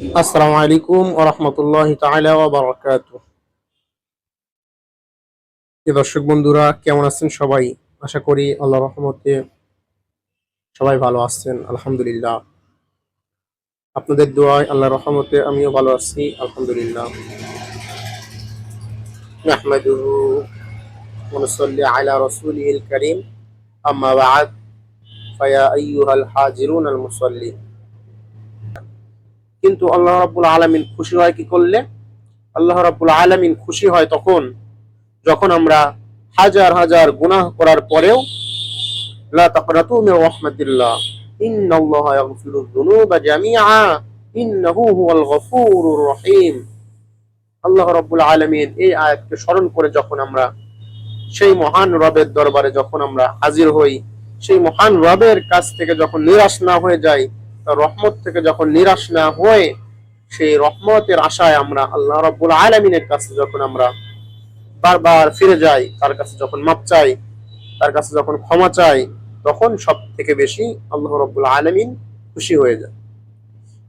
আসসালামু আলাইকুম ওয়া রাহমাতুল্লাহি তাআলা ওয়া বারাকাতুহু। প্রিয় দর্শক বন্ধুরা, কেমন আছেন সবাই? আশা করি আল্লাহর রহমতে সবাই ভালো আছেন, আলহামদুলিল্লাহ। আপনাদের দোয়ায় আল্লাহর রহমতে আমিও ভালো আছি, আলহামদুলিল্লাহ। নাহমাদুহু আলা রাসূলিহিল কারীম। আম্মা বা'দ। ফায়া আইয়ুহাল হাজিরুন আল মুসাল্লিন। কিন্তু আল্লাহ রাব্বুল আলামিন খুশি হয় কি করলে? আল্লাহ রাব্বুল আলামিন খুশি হয় তখন, যখন আমরা হাজার হাজার গুনাহ করার পরেও, লা রহিম। স্মরণ করে যখন আমরা সেই মহান রবের দরবারে যখন আমরা হাজির হই, সেই মহান রবের কাছ থেকে যখন নিরাশ না হয়ে তার রহমত থেকে যখন নিরাশ না হয়ে সেই রহমতের আশায় আমরা আল্লাহ রব্বুল আলমিনের কাছে যখন আমরা বারবার ফিরে যাই, তার কাছে যখন মাপ চাই, তার কাছে যখন ক্ষমা চাই, তখন সব থেকে বেশি আল্লাহ রব্বুল আলমিন খুশি হয়ে যায়।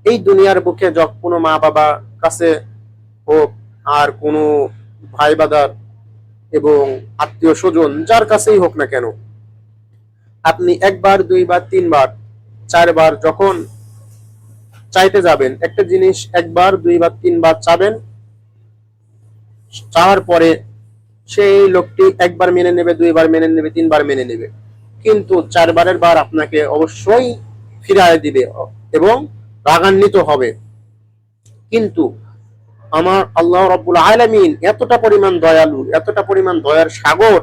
এই দুনিয়ার বুকে যখন কোনো মা বাবা কাছে হোক, আর কোনো ভাই বাদার এবং আত্মীয় স্বজন যার কাছেই হোক না কেন, আপনি একবার, দুইবার, তিনবার চারবার যখন চাইতে যাবেন, একটা জিনিস একবার, দুইবার, তিনবার চাবেন, চাওয়ার পরে সেই লোকটি একবার মেনে নেবে, দুইবার মেনে নেবে, তিনবার মেনে নেবে। কিন্তু চারবারের বার আপনাকে অবশ্যই ফিরায় দিবে এবং রাগান্বিত হবে। কিন্তু আমার আল্লাহ রব্বুল আলামিন এতটা পরিমাণ দয়ালু, এতটা পরিমাণ দয়ার সাগর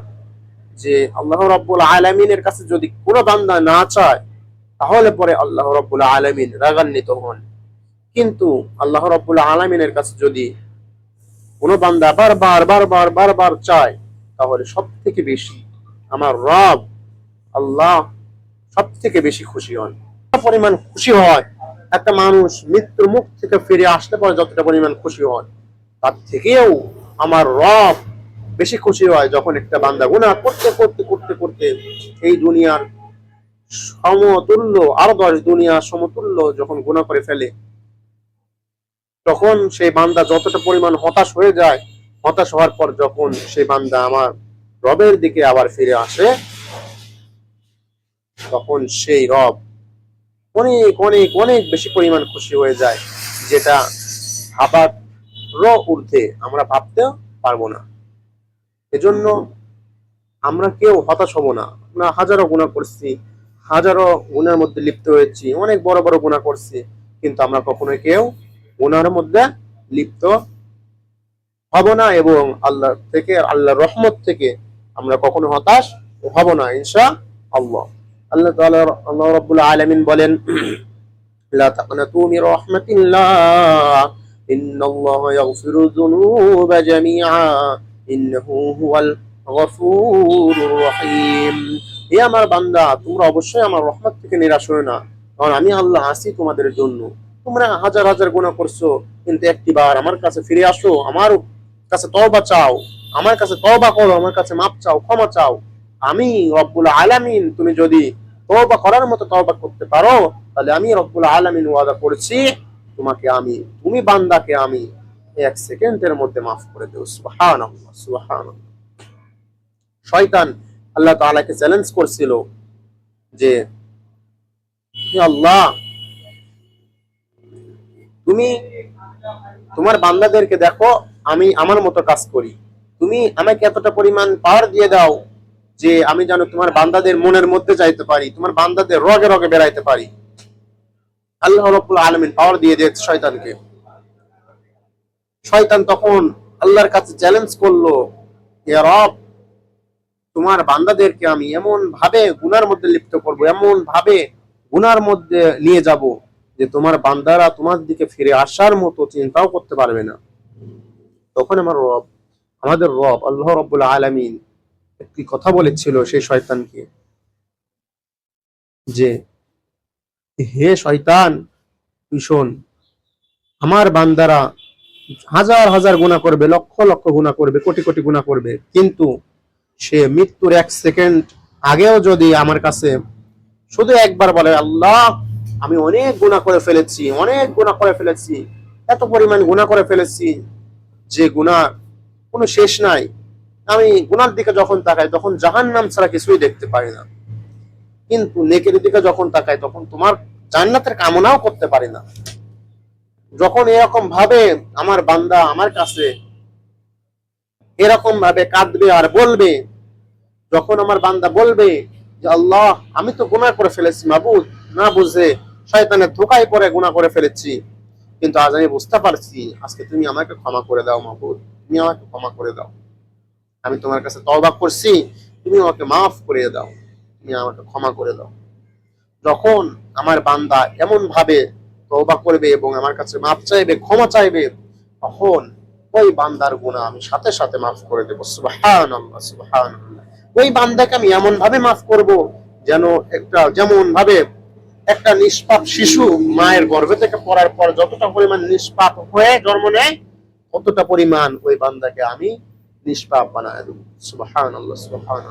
যে আল্লাহ রব্বুল আলামিনের কাছে যদি কোনো বান্দা না চায় তাহলে পরে আল্লাহ রব্বুল আলমিন রাগান্বিত হন। কিন্তু আল্লাহ রব্বুল আলমিনের কাছে যদি কোনো বান্দা বারবার বারবার বারবার চায়, তাহলে সব থেকে বেশি আমার রব আল্লাহ সব থেকে বেশি খুশি হন। পরিমাণ খুশি হয়, একটা মানুষ মৃত্যুর মুখ থেকে ফিরে আসতে পারে যতটা পরিমাণ খুশি হন, তার থেকেও আমার রব বেশি খুশি হয় যখন একটা বান্দা গুণা করতে করতে করতে করতে এই দুনিয়ার সমতুল্য, আরও দশ দুনিয়া সমতুল্য যখন গুণা করে ফেলে, তখন সেই বান্দা যতটা পরিমাণ হতাশ হয়ে যায়, হতাশ হওয়ার পর যখন সেই বান্দা আমার রবের দিকে আবার ফিরে আসে, তখন সেই রব অনেক অনেক অনেক বেশি পরিমাণ খুশি হয়ে যায়, যেটা ভাবার র ঊর্ধ্বে আমরা ভাবতে পারব না। এজন্য আমরা কেউ হতাশ হব না। আমরা হাজারো গুণা করছি হাজারো গুণের মধ্যে লিপ্ত হয়েছি, অনেক বড় বড় গুণা করছি, কিন্তু আমরা কখনো কেউ গুনার মধ্যে লিপ্ত হব না এবং আল্লাহ থেকে, আল্লাহর রহমত থেকে আমরা কখনো হতাশ হব না ইনশা আল্লাহ আল্লাহ আল্লাহ রাব্বুল আলামিন বলেন রহিম। এ আমার বান্দা, তোমরা অবশ্যই আমার রহমত থেকে নিরাশ হয়ে না। কারণ আমি আল্লাহ আসি তোমাদের জন্য। তোমরা হাজার হাজার গুণা করছ, কিন্তু একটি বার আমার কাছে ফিরে আসো, আমার কাছে তওবা চাও, আমার কাছে তওবা করো, আমার কাছে মাপ চাও, ক্ষমা চাও। আমি রব্বুল আলামিন, তুমি যদি তওবা করার মতো তওবা করতে পারো, তাহলে আমি রব্বুল আলামিন ওয়াদা করছি, তোমাকে আমি, তুমি বান্দাকে আমি এক সেকেন্ডের মধ্যে মাফ করে দেব সুবহানাল্লাহ সুবহানাল্লাহ। শয়তান আল্লাহ তাআলাকে চ্যালেঞ্জ করছিল যে আল্লাহ, তুমি তোমার বান্দাদেরকে দেখো, আমি আমার মতো কাজ করি। তুমি আমাকে এতটা পরিমাণ পাওয়ার দিয়ে দাও যে আমি যেন তোমার বান্দাদের মনের মধ্যে যাইতে পারি, তোমার বান্দাদের রগে রগে বেড়াইতে পারি। আল্লাহ রব্বুল আলমিন পাওয়ার দিয়ে দিয়েছে শয়তানকে। শয়তান তখন আল্লাহর কাছে চ্যালেঞ্জ করল রব তোমার বান্দাদেরকে আমি এমন ভাবে গুনার মধ্যে লিপ্ত করব এমন ভাবে গুনার মধ্যে নিয়ে যাব যে তোমার বান্দারা তোমার দিকে ফিরে আসার মতো চিন্তাও করতে পারবে না। তখন আমার রব, আমাদের রব, আল্লাহ রব্বুল আলামিন একটি কথা বলেছিল সেই শয়তানকে যে, হে শয়তান শোন, আমার বান্দারা হাজার হাজার গুণা করবে, লক্ষ লক্ষ গুণা করবে, কোটি কোটি গুণা করবে, কিন্তু সে মৃত্যুর এক সেকেন্ড আগেও যদি আমার কাছে শুধু একবার বলে, আল্লাহ, আমি অনেক গুণা করে ফেলেছি, অনেক গুণা করে ফেলেছি, এত পরিমাণ গুণা করে ফেলেছি যে গুণা কোনো শেষ নাই। আমি গুনার দিকে যখন তাকাই, তখন জাহান নাম ছাড়া কিছুই দেখতে পারি না। কিন্তু নেকের দিকে যখন তাকাই, তখন তোমার জান্নাতের কামনাও করতে পারি না। যখন এরকম ভাবে আমার বান্দা আমার কাছে এরকম ভাবে কাঁদবে আর বলবে যখন আমার বান্দা বলবে যে, আল্লাহ, আমি তো গুনাহ করে ফেলেছি, মাবুদ। না বুঝে শয়তানের ধোকায় পরে গুনাহ করে ফেলেছি। কিন্তু আজ আমি বুঝতে পারছি, আজকে তুমি আমাকে ক্ষমা করে দাও, মাবুদ। তুমি আমাকে ক্ষমা করে দাও। আমি তোমার কাছে তওবা করছি, তুমি আমাকে মাফ করে দাও। তুমি আমাকে ক্ষমা করে দাও। যখন আমার বান্দা এমন ভাবে তওবা করবে এবং আমার কাছে মাফ চাইবে, ক্ষমা চাইবে, তখন ওই বান্দার গুনাহ আমি সাথে সাথে মাফ করে দেবো। সুবহানাল্লাহ সুবহানাল্লাহ। ওই বান্দাকে আমি এমন ভাবে মাফ করব যেন একটা যেমন ভাবে একটা নিষ্পাপ শিশু মায়ের গর্ভে থেকে পড়ার পর যতটা পরিমাণ নিষ্পাপ হয়ে জন্ম নেয়, ততটা পরিমাণ ওই বান্দাকে আমি নিষ্পাপ বানায় দেবো। সুবাহান আল্লাহ সুবাহান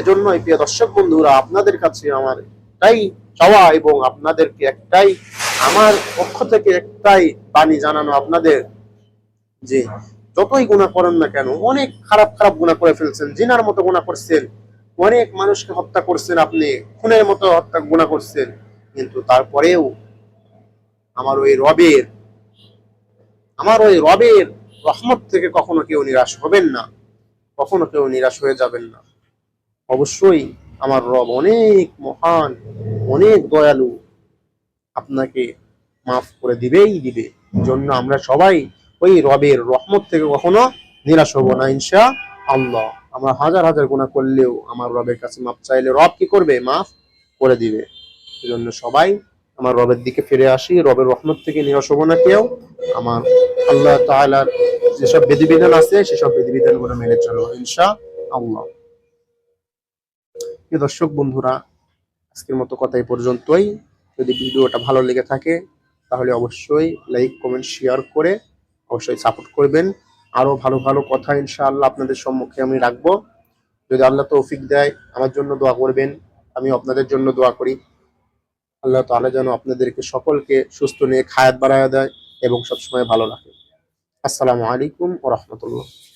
এজন্য এই প্রিয় দর্শক বন্ধুরা, আপনাদের কাছে আমার একটাই চাওয়া এবং আপনাদেরকে একটাই, আমার পক্ষ থেকে একটাই বাণী জানানো আপনাদের যে যতই গুণা করেন না কেন, অনেক খারাপ খারাপ গুণা করে ফেলছেন, জিনার মতো গুণা করছেন, অনেক মানুষকে হত্যা করছেন আপনি, খুনের মতো হত্যা গুণা করছেন, কিন্তু তারপরেও আমার ওই রবের, আমার ওই রবের রহমত থেকে কখনো কেউ নিরাশ হবেন না, কখনো কেউ নিরাশ হয়ে যাবেন না। অবশ্যই আমার রব অনেক মহান, অনেক দয়ালু, আপনাকে মাফ করে দিবেই দিবে। জন্য আমরা সবাই ওই রবের রহমত থেকে কখনো নিরাশ হব না ইনশা আল্লাহ আমরা হাজার হাজার গুণা করলেও আমার রবের কাছে মাফ চাইলে রব কি করবে? মাফ করে দিবে। এজন্য সবাই আমার রবের দিকে ফিরে আসি, রবের রহমত থেকে নিরাশ হব না কেউ। আমার আল্লাহ তাআলার যেসব বিধিবিধান আছে, সেসব বিধিবিধানগুলো মেনে চলবো ইনশা আল্লাহ দর্শক বন্ধুরা, আজকের মতো কথা এই পর্যন্তই। যদি ভিডিওটা ভালো লেগে থাকে, তাহলে অবশ্যই লাইক, কমেন্ট, শেয়ার করে অবশ্যই সাপোর্ট করবেন। আরও ভালো ভালো কথা ইনশাআল্লাহ আপনাদের সম্মুখে আমি রাখব। যদি আল্লাহ তৌফিক দেয়, আমার জন্য দোয়া করবেন। আমি আপনাদের জন্য দোয়া করি। আল্লাহ তাআলা যেন আপনাদেরকে সকলকে সুস্থ নিয়ে খায়াত বাড়ায় দেয় এবং সবসময় ভালো রাখে। আসসালামু আলাইকুম ও রহমতুল্লাহ।